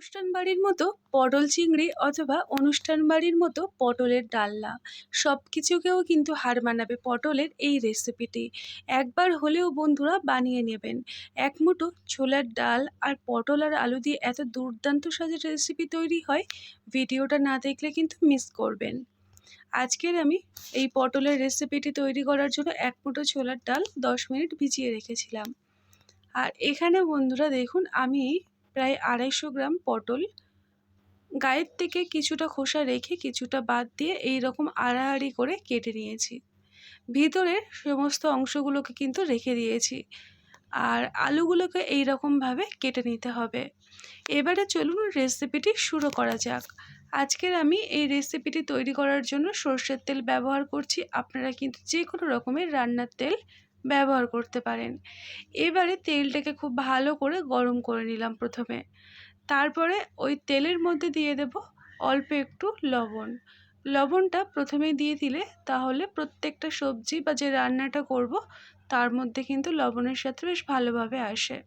অনুষ্ঠান বাড়ির মতো পটল চিংড়ি অথবা অনুষ্ঠান বাড়ির মতো পটলের ডালনা। সব কিছুকেও কিন্তু হার মানাবে পটলের এই রেসিপিটি। একবার হলেও বন্ধুরা বানিয়ে নেবেন। এক মুঠো ছোলার ডাল আর পটল আর আলু দিয়ে এত দুর্দান্ত স্বাদের রেসিপি তৈরি হয়, ভিডিওটা না দেখলে কিন্তু মিস করবেন। আজকের আমি এই পটলের রেসিপিটি তৈরি করার জন্য এক মুঠো ছোলার ডাল দশ মিনিট ভিজিয়ে রেখেছিলাম। আর এখানে বন্ধুরা দেখুন, আমি প্রায় আড়াইশো গ্রাম পটল। গায়ের থেকে কিছুটা খোসা রেখে কিছুটা বাদ দিয়ে এই রকম আড়াআড়ি করে কেটে নিয়েছি। ভিতরের সমস্ত অংশগুলোকে কিন্তু রেখে দিয়েছি। আর আলুগুলোকে এই রকমভাবে কেটে নিতে হবে। এবারে চলুন রেসিপিটি শুরু করা যাক। আজকের আমি এই রেসিপিটি তৈরি করার জন্য সর্ষের তেল ব্যবহার করছি। আপনারা কিন্তু যে কোনো রকমের রান্নার তেল ব্যবহার করতে পারেন। এবারে তেলটাকে খুব ভালো করে গরম করে নিলাম প্রথমে। তারপরে ওই তেলের মধ্যে দিয়ে দেব অল্প একটু লবণ। লবণটা প্রথমে দিয়ে দিলে তাহলে প্রত্যেকটা সবজি বা যে রান্নাটা করব, তার মধ্যে কিন্তু লবণের সাথে বেশ ভালোভাবে আসে।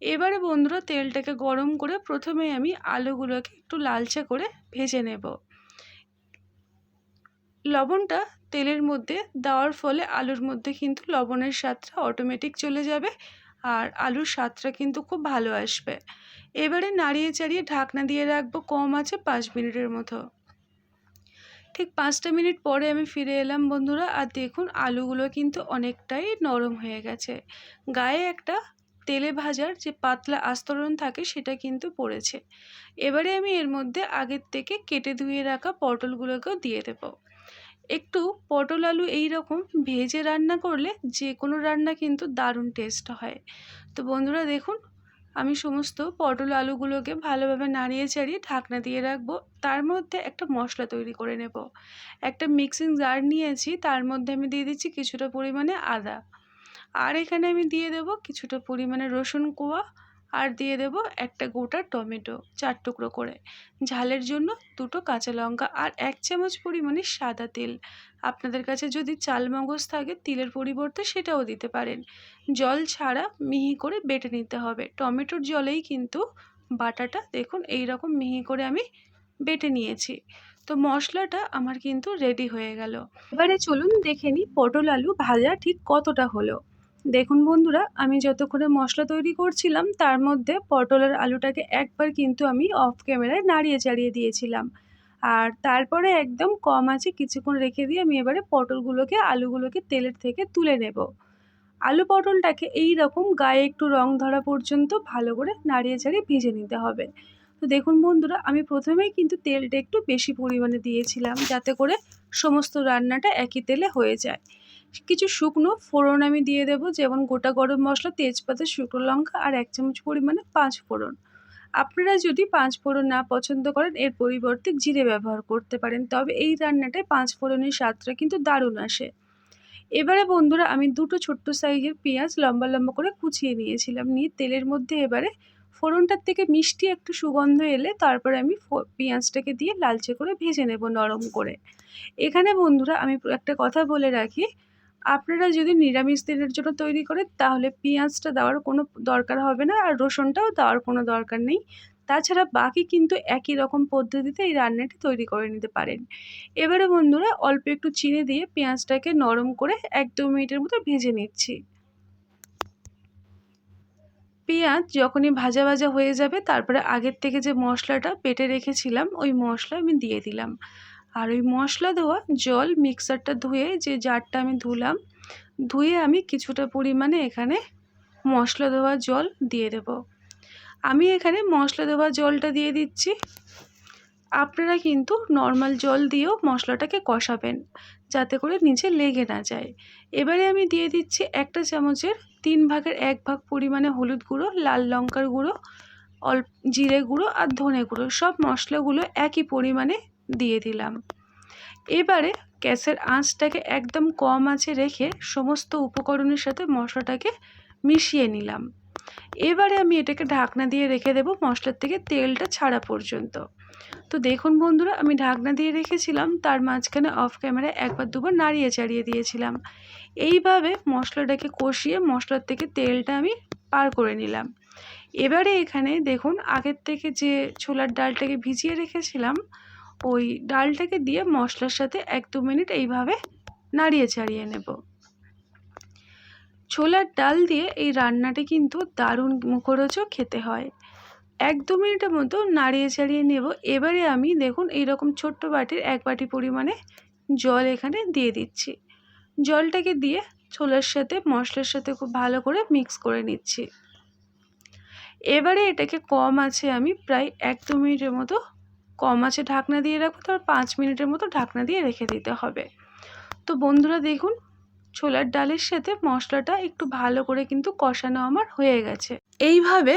এবারে বন্ধুরা তেলটাকে গরম করে প্রথমে আমি আলুগুলোকে একটু লালচে করে ভেজে নেব। লবণটা তেলের মধ্যে দেওয়ার ফলে আলুর মধ্যে কিন্তু লবণের স্বাদটা অটোমেটিক চলে যাবে আর আলুর স্বাদটা কিন্তু খুব ভালো আসবে। এবারে নাড়িয়ে চাড়িয়ে ঢাকনা দিয়ে রাখব কম আছে পাঁচ মিনিটের মতো। ঠিক পাঁচটা মিনিট পরে আমি ফিরে এলাম বন্ধুরা, আর দেখুন আলুগুলো কিন্তু অনেকটাই নরম হয়ে গেছে। গায়ে একটা তেলে ভাজার যে পাতলা আস্তরণ থাকে সেটা কিন্তু পড়েছে। এবারে আমি এর মধ্যে আগের থেকে কেটে ধুয়ে রাখা পটলগুলোকেও দিয়ে দেবো। একটু পটল আলু এই রকম ভেজে রান্না করলে যে কোনো রান্না কিন্তু দারুণ টেস্ট হয়। তো বন্ধুরা দেখুন, আমি সমস্ত পটল আলুগুলোকে ভালোভাবে নাড়িয়ে চাড়িয়ে ঢাকনা দিয়ে রাখব। তার মধ্যে একটা মশলা তৈরি করে নেব। একটা মিক্সিং জার নিয়েছি, তার মধ্যে আমি দিয়ে দিচ্ছি কিছুটা পরিমাণে আদা। আর এখানে আমি দিয়ে দেব কিছুটা পরিমাণে রসুন কোয়া আর দিয়ে দেব একটা গোটা টমেটো চার টুকরো করে। ঝালের জন্য দুটো কাঁচা লঙ্কা আর এক চামচ পরিমাণে সাদা তেল। আপনাদের কাছে যদি চাল মগজ থাকে, তিলের পরিবর্তে সেটাও দিতে পারেন। জল ছাড়া মিহি করে বেটে নিতে হবে। টমেটোর জলেই কিন্তু বাটাটা দেখুন এই রকম মিহি করে আমি বেটে নিয়েছি। তো মশলাটা আমার কিন্তু রেডি হয়ে গেল। এবারে চলুন দেখে নিই পটল আলু ভাজা ঠিক কতটা হলো। দেখুন বন্ধুরা, আমি যতক্ষণে মশলা তৈরি করছিলাম, তার মধ্যে পটলের আলুটাকে একবার কিন্তু আমি অফ ক্যামেরায় নাড়িয়ে চাড়িয়ে দিয়েছিলাম। আর তারপরে একদম কম আছে কিছুক্ষণ রেখে দিয়ে আমি এবারে পটলগুলোকে, আলুগুলোকে তেলের থেকে তুলে নেব। আলু পটলটাকে এই রকম গায়ে একটু রং ধরা পর্যন্ত ভালো করে নাড়িয়ে চাড়িয়ে ভেজে নিতে হবে। তো দেখুন বন্ধুরা, আমি প্রথমেই কিন্তু তেলটা একটু বেশি পরিমাণে দিয়েছিলাম, যাতে করে সমস্ত রান্নাটা একই তেলে হয়ে যায়। কিছু শুকনো ফোড়ন আমি দিয়ে দেব যেমন গোটা গরম মশলা, তেজপাতা, শুকনো লঙ্কা আর এক চামচ পরিমাণে পাঁচ ফোড়ন। আপনারা যদি পাঁচ ফোড়ন না পছন্দ করেন, এর পরিবর্তে জিরে ব্যবহার করতে পারেন। তবে এই রান্নাটায় পাঁচ ফোড়নের স্বাদটা কিন্তু দারুণ আসে। এবারে বন্ধুরা, আমি দুটো ছোট্ট সাইজের পেঁয়াজ লম্বা লম্বা করে কুচিয়ে নিয়েছিলাম। নিয়ে তেলের মধ্যে এবারে ফোড়নটার থেকে মিষ্টি একটু সুগন্ধ এলে তারপরে আমি পেঁয়াজটাকে দিয়ে লালচে করে ভেজে নেব নরম করে। এখানে বন্ধুরা, আমি একটা কথা বলে রাখি আপনারা যদি নিরামিষ দিনের জন্য তৈরি করেন, তাহলে পেঁয়াজটা দেওয়ার কোনো দরকার হবে না আর রসুনটাও দেওয়ার কোনো দরকার নেই। তাছাড়া বাকি কিন্তু একই রকম পদ্ধতিতে এই রান্নাটি তৈরি করে নিতে পারেন। এবারে বন্ধুরা অল্প একটু চিনি দিয়ে পেঁয়াজটাকে নরম করে এক দু মিনিটের মতো ভেজে নিচ্ছি। পেঁয়াজ যখনই ভাজা ভাজা হয়ে যাবে, তারপরে আগের থেকে যে মশলাটা পেটে রেখেছিলাম, ওই মশলা আমি দিয়ে দিলাম। আর ওই মশলা দেওয়া জল মিক্সারটা ধুয়ে যে জারটা আমি ধুলাম, ধুয়ে আমি কিছুটা পরিমাণে এখানে মশলা দেওয়া জল দিয়ে দেব। আমি এখানে মশলা দেওয়া জলটা দিয়ে দিচ্ছি। আপনারা কিন্তু নর্মাল জল দিয়েও মশলাটাকে কষাবেন, যাতে করে নিচে লেগে না যায়। এবারে আমি দিয়ে দিচ্ছি একটা চামচের তিন ভাগের এক ভাগ পরিমাণে হলুদ গুঁড়ো, লাল লঙ্কার গুঁড়ো অল্প জিরে গুঁড়ো আর ধনে গুঁড়ো। সব মশলাগুলো একই পরিমাণে দিয়ে দিলাম। এবারে গ্যাসের আঁচটাকে একদম কম আঁচে রেখে সমস্ত উপকরণের সাথে মশলাটাকে মিশিয়ে নিলাম। এবারে আমি এটাকে ঢাকনা দিয়ে রেখে দেব মশলার থেকে তেলটা ছাড়া পর্যন্ত। তো দেখুন বন্ধুরা, আমি ঢাকনা দিয়ে রেখেছিলাম, তার মাঝখানে অফ ক্যামেরায় একবার দুবার নাড়িয়ে চাড়িয়ে দিয়েছিলাম। এইভাবে মশলাটাকে কষিয়ে মশলার থেকে তেলটা আমি পার করে নিলাম। এবারে এখানে দেখুন, আগের থেকে যে ছোলার ডালটাকে ভিজিয়ে রেখেছিলাম ওই ডালটাকে দিয়ে মশলার সাথে এক দু মিনিট এইভাবে নাড়িয়ে চাড়িয়ে নেব। ছোলার ডাল দিয়ে এই রান্নাটি কিন্তু দারুণ মুখরোচক খেতে হয়। এক দু মিনিটের মতো নাড়িয়ে চাড়িয়ে নেব। এবারে আমি দেখুন এইরকম ছোট্ট বাটির এক বাটি পরিমাণে জল এখানে দিয়ে দিচ্ছি। জলটাকে দিয়ে ছোলার সাথে, মশলার সাথে খুব ভালো করে মিক্স করে নিচ্ছি। এবারে এটাকে কম আছে আমি প্রায় এক দু মিনিটের মতো কম আছে ঢাকনা দিয়ে রাখব, তারপর পাঁচ মিনিটের মতো ঢাকনা দিয়ে রেখে দিতে হবে। তো বন্ধুরা দেখুন, ছোলার ডালের সাথে মশলাটা একটু ভালো করে কিন্তু কষানো আমার হয়ে গেছে। এইভাবে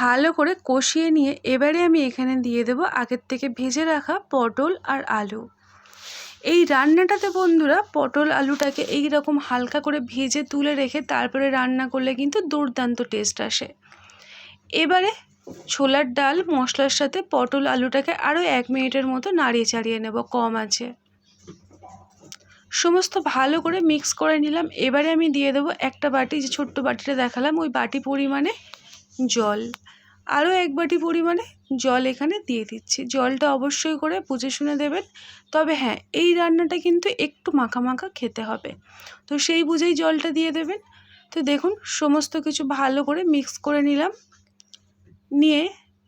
ভালো করে কষিয়ে নিয়ে এবারে আমি এখানে দিয়ে দেব আগের থেকে ভেজে রাখা পটল আর আলু। এই রান্নাটাতে বন্ধুরা পটল আলুটাকে এই রকম হালকা করে ভেজে তুলে রেখে তারপরে রান্না করলে কিন্তু দুর্দান্ত টেস্ট আসে। এবারে ছোলার ডাল, মশলার সাথে পটল আলুটাকে আরও এক মিনিটের মতো নাড়িয়ে চাড়িয়ে নেব, কম আছে। সমস্ত ভালো করে মিক্স করে নিলাম। এবারে আমি দিয়ে দেবো একটা বাটি, যে ছোট্ট বাটিটা দেখালাম, ওই বাটি পরিমাণে জল। আরও এক বাটি পরিমাণে জল এখানে দিয়ে দিচ্ছি। জলটা অবশ্যই করে বুঝে শুনে দেবেন। তবে হ্যাঁ এই রান্নাটা কিন্তু একটু মাখা মাখা খেতে হবে। তো সেই বুঝেই জলটা দিয়ে দেবেন। তো দেখুন, সমস্ত কিছু ভালো করে মিক্স করে নিলাম। নিয়ে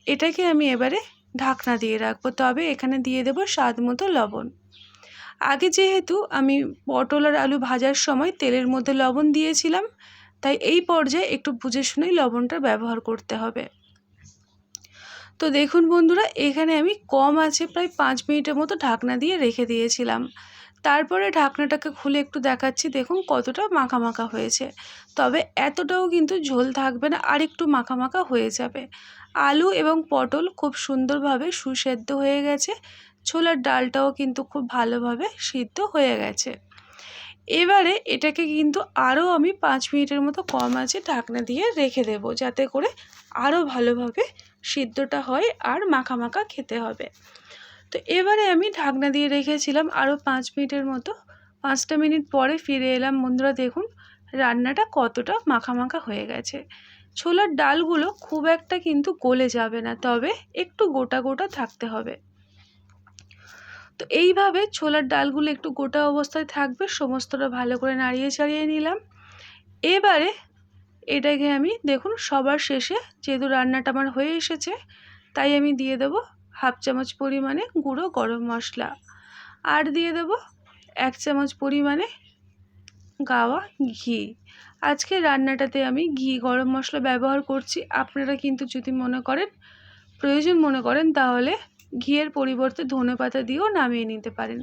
এটাকে আমি এবারে ঢাকনা দিয়ে রাখব। তবে এখানে দিয়ে দেবো স্বাদ মতো লবণ। আগে যেহেতু আমি পটল আর আলু ভাজার সময় তেলের মধ্যে লবণ দিয়েছিলাম, তাই এই পর্যায়ে একটু বুঝে শুনেই লবণটা ব্যবহার করতে হবে। তো দেখুন বন্ধুরা, এখানে আমি কম আছে প্রায় পাঁচ মিনিটের মতো ঢাকনা দিয়ে রেখে দিয়েছিলাম। তারপরে ঢাকনাটাকে খুলে একটু দেখাচ্ছি, দেখুন কতটা মাখা মাখা হয়েছে। তবে এতটাও কিন্তু ঝোল থাকবে না, আর একটু মাখা মাখা হয়ে যাবে। আলু এবং পটল খুব সুন্দরভাবে সুসেদ্ধ হয়ে গেছে, ছোলার ডালটাও কিন্তু খুব ভালোভাবে সিদ্ধ হয়ে গেছে। এবারে এটাকে কিন্তু আরও আমি পাঁচ মিনিটের মতো কম আছে ঢাকনা দিয়ে রেখে দেব, যাতে করে আরও ভালোভাবে সিদ্ধটা হয় আর মাখা মাখা খেতে হবে। তো এবারে আমি ঢাকনা দিয়ে রেখেছিলাম আরও পাঁচ মিনিটের মতো। পাঁচটা মিনিট পরে ফিরে এলাম। বন্ধুরা, দেখুন, রান্নাটা কতটা মাখা মাখা হয়ে গেছে। ছোলার ডালগুলো খুব একটা কিন্তু গলে যাবে না, তবে একটু গোটা গোটা থাকতে হবে। তো এইভাবে ছোলার ডালগুলো একটু গোটা অবস্থায় থাকবে, সমস্তটা ভালো করে নাড়িয়ে চাড়িয়ে নিলাম। এবারে এটাকে আমি, দেখুন, সবার শেষে যেহেতু রান্নাটা আমার হয়ে এসেছে, তাই আমি দিয়ে দেবো হাফ চামচ পরিমাণে গুঁড়ো গরম মশলা। আর দিয়ে দেব এক চামচ পরিমাণে গাওয়া ঘি। আজকে রান্নাটাতে আমি ঘি গরম মশলা ব্যবহার করছি। আপনারা কিন্তু যদি মনে করেন, প্রয়োজন মনে করেন, তাহলে ঘিয়ের পরিবর্তে ধনে পাতা দিয়েও নামিয়ে নিতে পারেন।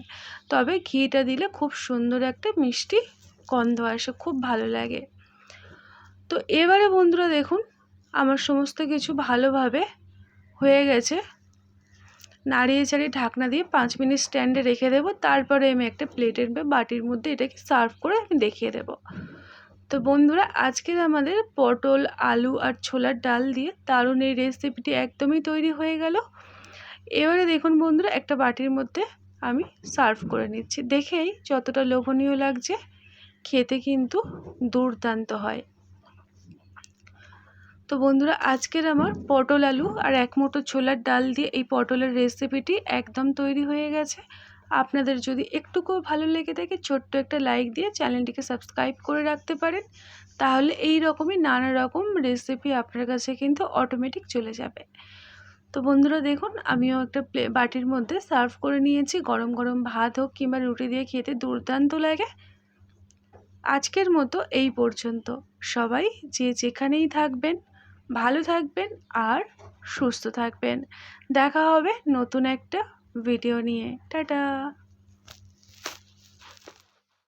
তবে ঘিটা দিলে খুব সুন্দর একটা মিষ্টি গন্ধ আসে, খুব ভালো লাগে। তো এবারে বন্ধুরা দেখুন, আমার সমস্ত কিছু ভালোভাবে হয়ে গেছে। নাড়িয়ে চাড়িয়ে ঢাকনা দিয়ে পাঁচ মিনিট স্ট্যান্ডে রেখে দেবো। তারপরে আমি একটা প্লেটের বা বাটির মধ্যে এটাকে সার্ভ করে আমি দেখিয়ে দেবো। তো বন্ধুরা, আজকের আমাদের পটল, আলু আর ছোলার ডাল দিয়ে দারুণ এই রেসিপিটি একদমই তৈরি হয়ে গেল। এবারে দেখুন বন্ধুরা, একটা বাটির মধ্যে আমি সার্ভ করে নিচ্ছি। দেখেই যতটা লোভনীয় লাগছে, খেতে কিন্তু দুর্দান্ত হয়। তো বন্ধুরা, আজকের আমার পটল আলু আর এক মুঠো ছোলার ডাল দিয়ে এই পটলের রেসিপিটি একদম তৈরি হয়ে গেছে। আপনাদের যদি একটুকুও ভালো লেগে থাকে, ছোট্ট একটা লাইক দিয়ে চ্যানেলটিকে সাবস্ক্রাইব করে রাখতে পারেন। তাহলে এই রকমই নানা রকম রেসিপি আপনার কাছে কিন্তু অটোমেটিক চলে যাবে। তো বন্ধুরা, দেখুন, আমিও একটা প্লে বাটির মধ্যে সার্ভ করে নিয়েছি। গরম গরম ভাত হোক কিংবা রুটি দিয়ে খেতে দুর্দান্ত লাগে। আজকের মতো এই পর্যন্ত। সবাই যে যেখানেই থাকবেন ভালো থাকবেন আর সুস্থ থাকবেন। দেখা হবে নতুন একটা ভিডিও নিয়ে। টাটা!